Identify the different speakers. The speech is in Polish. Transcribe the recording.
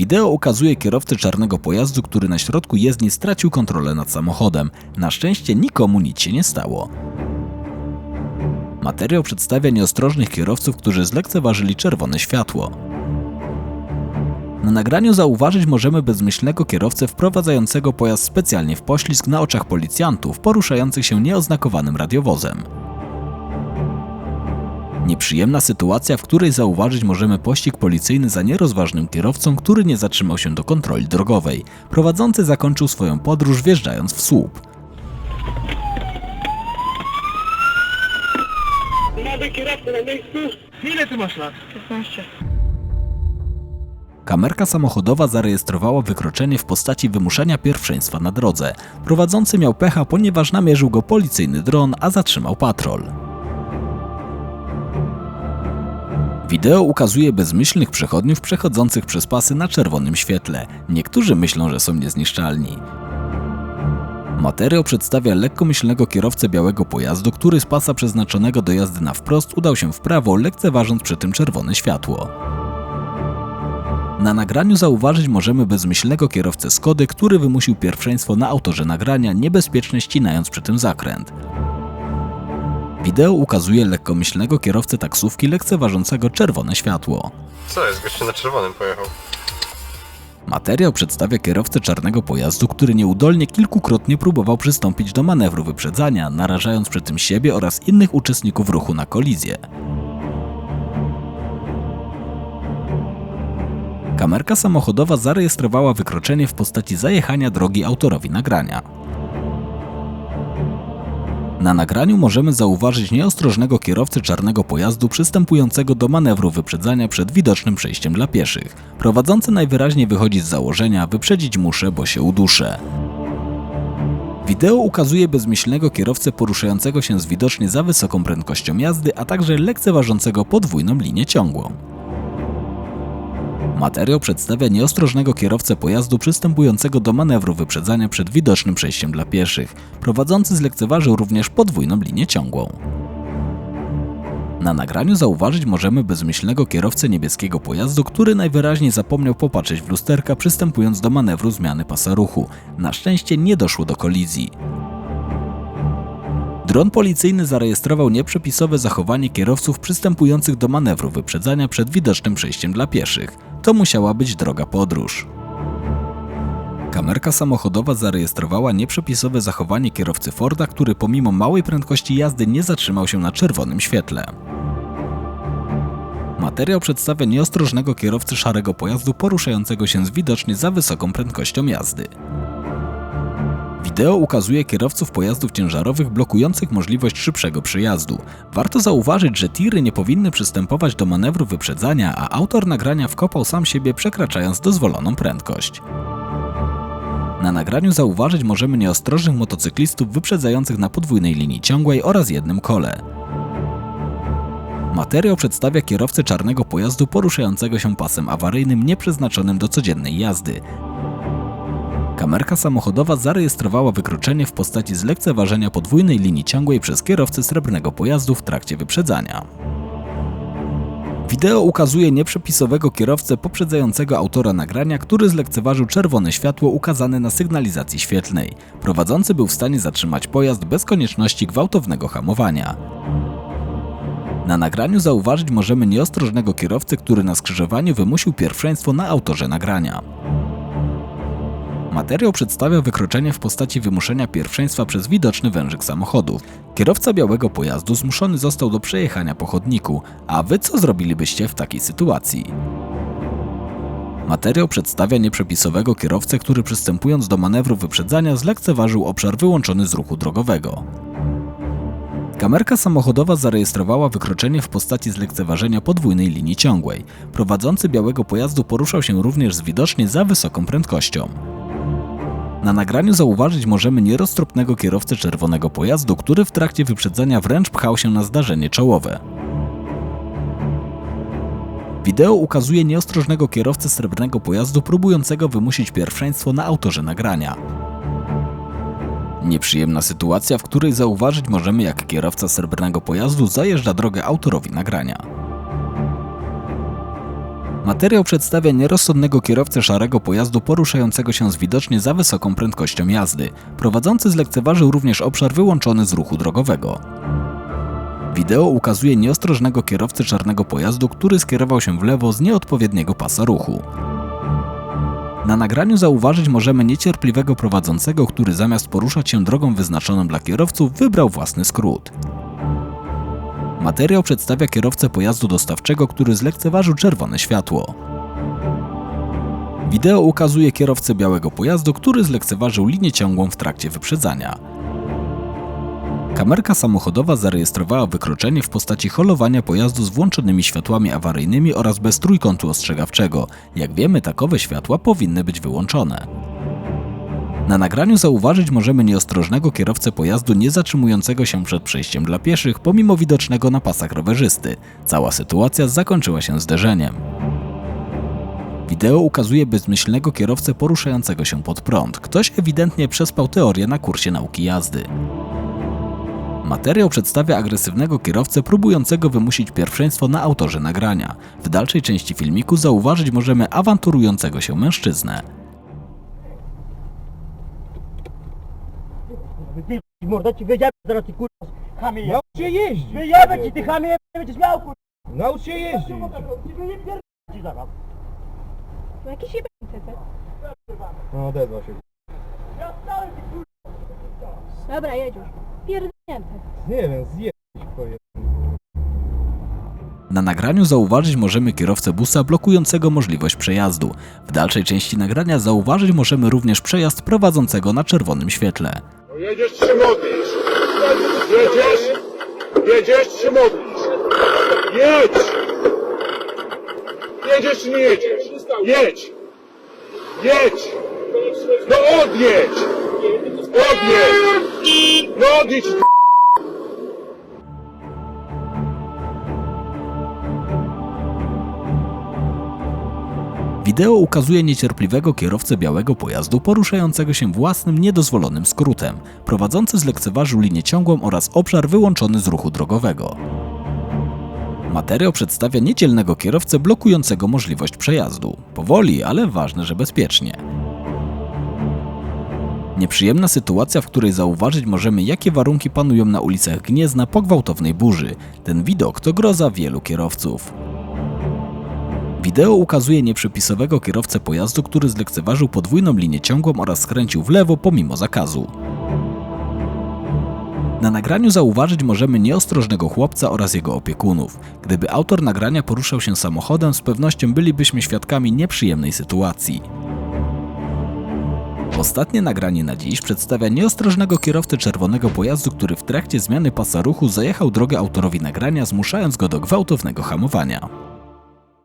Speaker 1: Wideo ukazuje kierowcę czarnego pojazdu, który na środku jezdni stracił kontrolę nad samochodem. Na szczęście nikomu nic się nie stało. Materiał przedstawia nieostrożnych kierowców, którzy zlekceważyli czerwone światło. Na nagraniu zauważyć możemy bezmyślnego kierowcę wprowadzającego pojazd specjalnie w poślizg na oczach policjantów poruszających się nieoznakowanym radiowozem. Nieprzyjemna sytuacja, w której zauważyć możemy pościg policyjny za nierozważnym kierowcą, który nie zatrzymał się do kontroli drogowej. Prowadzący zakończył swoją podróż wjeżdżając w słup.
Speaker 2: Mamy kierowcę na miejscu. Ile ty masz lat?
Speaker 3: 15.
Speaker 1: Kamerka samochodowa zarejestrowała wykroczenie w postaci wymuszenia pierwszeństwa na drodze. Prowadzący miał pecha, ponieważ namierzył go policyjny dron, a zatrzymał patrol. Wideo ukazuje bezmyślnych przechodniów przechodzących przez pasy na czerwonym świetle. Niektórzy myślą, że są niezniszczalni. Materiał przedstawia lekkomyślnego kierowcę białego pojazdu, który z pasa przeznaczonego do jazdy na wprost udał się w prawo, lekceważąc przy tym czerwone światło. Na nagraniu zauważyć możemy bezmyślnego kierowcę Skody, który wymusił pierwszeństwo na autorze nagrania, niebezpiecznie ścinając przy tym zakręt. Wideo ukazuje lekkomyślnego kierowcę taksówki lekceważącego czerwone światło.
Speaker 4: Co jest? Goście na czerwonym pojechał.
Speaker 1: Materiał przedstawia kierowcę czarnego pojazdu, który nieudolnie kilkukrotnie próbował przystąpić do manewru wyprzedzania, narażając przy tym siebie oraz innych uczestników ruchu na kolizję. Kamerka samochodowa zarejestrowała wykroczenie w postaci zajechania drogi autorowi nagrania. Na nagraniu możemy zauważyć nieostrożnego kierowcę czarnego pojazdu przystępującego do manewru wyprzedzania przed widocznym przejściem dla pieszych. Prowadzący najwyraźniej wychodzi z założenia wyprzedzić muszę, bo się uduszę. Wideo ukazuje bezmyślnego kierowcę poruszającego się z widocznie za wysoką prędkością jazdy, a także lekceważącego podwójną linię ciągłą. Materiał przedstawia nieostrożnego kierowcę pojazdu przystępującego do manewru wyprzedzania przed widocznym przejściem dla pieszych. Prowadzący zlekceważył również podwójną linię ciągłą. Na nagraniu zauważyć możemy bezmyślnego kierowcę niebieskiego pojazdu, który najwyraźniej zapomniał popatrzeć w lusterka przystępując do manewru zmiany pasa ruchu. Na szczęście nie doszło do kolizji. Dron policyjny zarejestrował nieprzepisowe zachowanie kierowców przystępujących do manewru wyprzedzania przed widocznym przejściem dla pieszych. To musiała być droga podróż. Kamerka samochodowa zarejestrowała nieprzepisowe zachowanie kierowcy Forda, który pomimo małej prędkości jazdy nie zatrzymał się na czerwonym świetle. Materiał przedstawia nieostrożnego kierowcę szarego pojazdu poruszającego się z widocznie za wysoką prędkością jazdy. Wideo ukazuje kierowców pojazdów ciężarowych blokujących możliwość szybszego przejazdu. Warto zauważyć, że tiry nie powinny przystępować do manewru wyprzedzania, a autor nagrania wkopał sam siebie przekraczając dozwoloną prędkość. Na nagraniu zauważyć możemy nieostrożnych motocyklistów wyprzedzających na podwójnej linii ciągłej oraz jednym kole. Materiał przedstawia kierowcę czarnego pojazdu poruszającego się pasem awaryjnym nieprzeznaczonym do codziennej jazdy. Kamerka samochodowa zarejestrowała wykroczenie w postaci zlekceważenia podwójnej linii ciągłej przez kierowcę srebrnego pojazdu w trakcie wyprzedzania. Wideo ukazuje nieprzepisowego kierowcę poprzedzającego autora nagrania, który zlekceważył czerwone światło ukazane na sygnalizacji świetlnej. Prowadzący był w stanie zatrzymać pojazd bez konieczności gwałtownego hamowania. Na nagraniu zauważyć możemy nieostrożnego kierowcę, który na skrzyżowaniu wymusił pierwszeństwo na autorze nagrania. Materiał przedstawia wykroczenie w postaci wymuszenia pierwszeństwa przez widoczny wężyk samochodu. Kierowca białego pojazdu zmuszony został do przejechania po chodniku, a wy co zrobilibyście w takiej sytuacji? Materiał przedstawia nieprzepisowego kierowcę, który przystępując do manewru wyprzedzania zlekceważył obszar wyłączony z ruchu drogowego. Kamerka samochodowa zarejestrowała wykroczenie w postaci zlekceważenia podwójnej linii ciągłej. Prowadzący białego pojazdu poruszał się również z widocznie za wysoką prędkością. Na nagraniu zauważyć możemy nieroztropnego kierowcę czerwonego pojazdu, który w trakcie wyprzedzania wręcz pchał się na zdarzenie czołowe. Wideo ukazuje nieostrożnego kierowcę srebrnego pojazdu próbującego wymusić pierwszeństwo na autorze nagrania. Nieprzyjemna sytuacja, w której zauważyć możemy jak kierowca srebrnego pojazdu zajeżdża drogę autorowi nagrania. Materiał przedstawia nierozsądnego kierowcę szarego pojazdu poruszającego się z widocznie za wysoką prędkością jazdy. Prowadzący zlekceważył również obszar wyłączony z ruchu drogowego. Wideo ukazuje nieostrożnego kierowcę czarnego pojazdu, który skierował się w lewo z nieodpowiedniego pasa ruchu. Na nagraniu zauważyć możemy niecierpliwego prowadzącego, który zamiast poruszać się drogą wyznaczoną dla kierowców, wybrał własny skrót. Materiał przedstawia kierowcę pojazdu dostawczego, który zlekceważył czerwone światło. Wideo ukazuje kierowcę białego pojazdu, który zlekceważył linię ciągłą w trakcie wyprzedzania. Kamerka samochodowa zarejestrowała wykroczenie w postaci holowania pojazdu z włączonymi światłami awaryjnymi oraz bez trójkątu ostrzegawczego. Jak wiemy, takowe światła powinny być wyłączone. Na nagraniu zauważyć możemy nieostrożnego kierowcę pojazdu nie zatrzymującego się przed przejściem dla pieszych, pomimo widocznego na pasach rowerzysty. Cała sytuacja zakończyła się zderzeniem. Wideo ukazuje bezmyślnego kierowcę poruszającego się pod prąd. Ktoś ewidentnie przespał teorię na kursie nauki jazdy. Materiał przedstawia agresywnego kierowcę próbującego wymusić pierwszeństwo na autorze nagrania. W dalszej części filmiku zauważyć możemy awanturującego się mężczyznę.
Speaker 3: Ty morda ci wyjebę zaraz ty kurwa chamie
Speaker 2: Naucz się jeździć.
Speaker 3: Wyjebę ci ty chamie, będziesz miał kurwa
Speaker 2: Naucz się jeździć.
Speaker 3: Ci wyjebę ci zaraz
Speaker 5: No jakiś ty.
Speaker 2: No odezwał się.
Speaker 3: Ja stałem ty kurwa
Speaker 5: Dobra, jedź już.
Speaker 2: Nie wiem, zjeść poje.
Speaker 1: Na nagraniu zauważyć możemy kierowcę busa blokującego możliwość przejazdu. W dalszej części nagrania zauważyć możemy również przejazd prowadzącego na czerwonym świetle.
Speaker 6: Jedziesz czy modlisz? Jedziesz? Jedziesz czy modlisz? Jedź! Jedziesz czy nie jedziesz? Jedź! Jedź! No odjedź! Odjedź! No odjedź!
Speaker 1: Wideo ukazuje niecierpliwego kierowcę białego pojazdu poruszającego się własnym niedozwolonym skrótem. Prowadzący zlekceważył linię ciągłą oraz obszar wyłączony z ruchu drogowego. Materiał przedstawia niedzielnego kierowcę blokującego możliwość przejazdu. Powoli, ale ważne, że bezpiecznie. Nieprzyjemna sytuacja, w której zauważyć możemy, jakie warunki panują na ulicach Gniezna po gwałtownej burzy. Ten widok to groza wielu kierowców. Wideo ukazuje nieprzepisowego kierowcę pojazdu, który zlekceważył podwójną linię ciągłą oraz skręcił w lewo pomimo zakazu. Na nagraniu zauważyć możemy nieostrożnego chłopca oraz jego opiekunów. Gdyby autor nagrania poruszał się samochodem, z pewnością bylibyśmy świadkami nieprzyjemnej sytuacji. Ostatnie nagranie na dziś przedstawia nieostrożnego kierowcę czerwonego pojazdu, który w trakcie zmiany pasa ruchu zajechał drogę autorowi nagrania, zmuszając go do gwałtownego hamowania.